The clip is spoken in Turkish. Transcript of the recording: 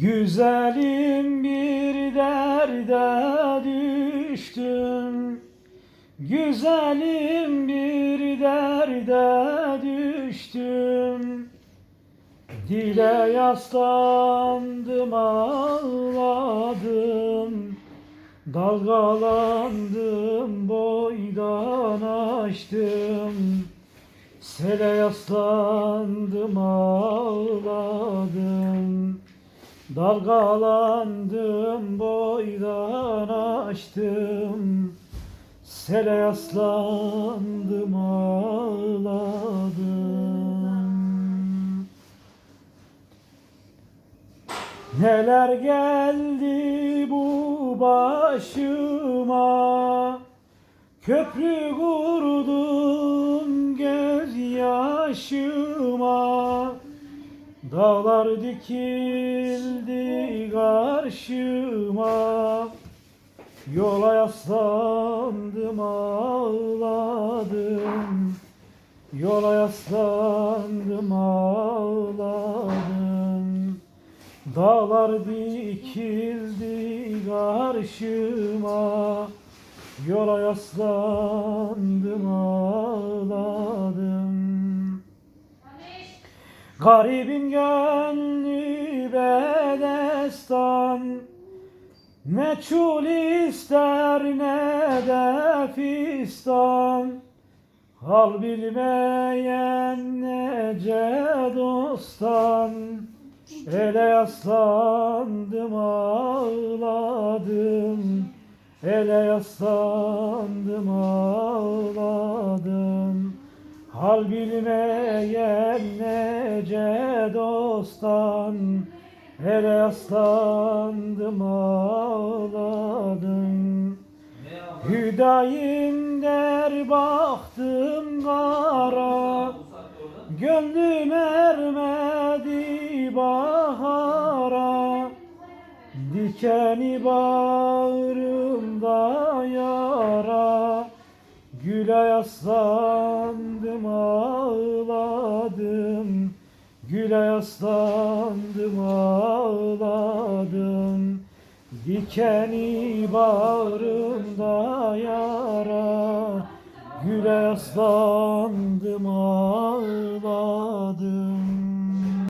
Güzelim bir derde düştüm. Güzelim bir derde düştüm. Dile yaslandım ağladım. Dalgalandım boydan açtım Sele yaslandım ağladım Dalgalandım boydan açtım Sele yaslandım ağladım. Neler geldi bu başıma? Köprü kurdum gözyaşıma Dağlar dikildi karşıma Yola yaslandım ağladım. Yola yaslandım ağladım. Dağlar dikildi karşıma Yola yaslandım ağladım Garibin gönlü bedestan Meçhul ister ne de fistan. Hal bilmeyen nece dostan Ele yaslandım ağladım. Ele yaslandım ağladım Hal bilmeyen nece dostan Ele yaslandım ağladım. Hüdayim der baktım kara Gönlüm ermedi bahara. Dikeni bağrımda yara Güle yaslandım ağladım. Güle yaslandım ağladım. Dikeni bağrımda yara. Güle yaslandım ağladım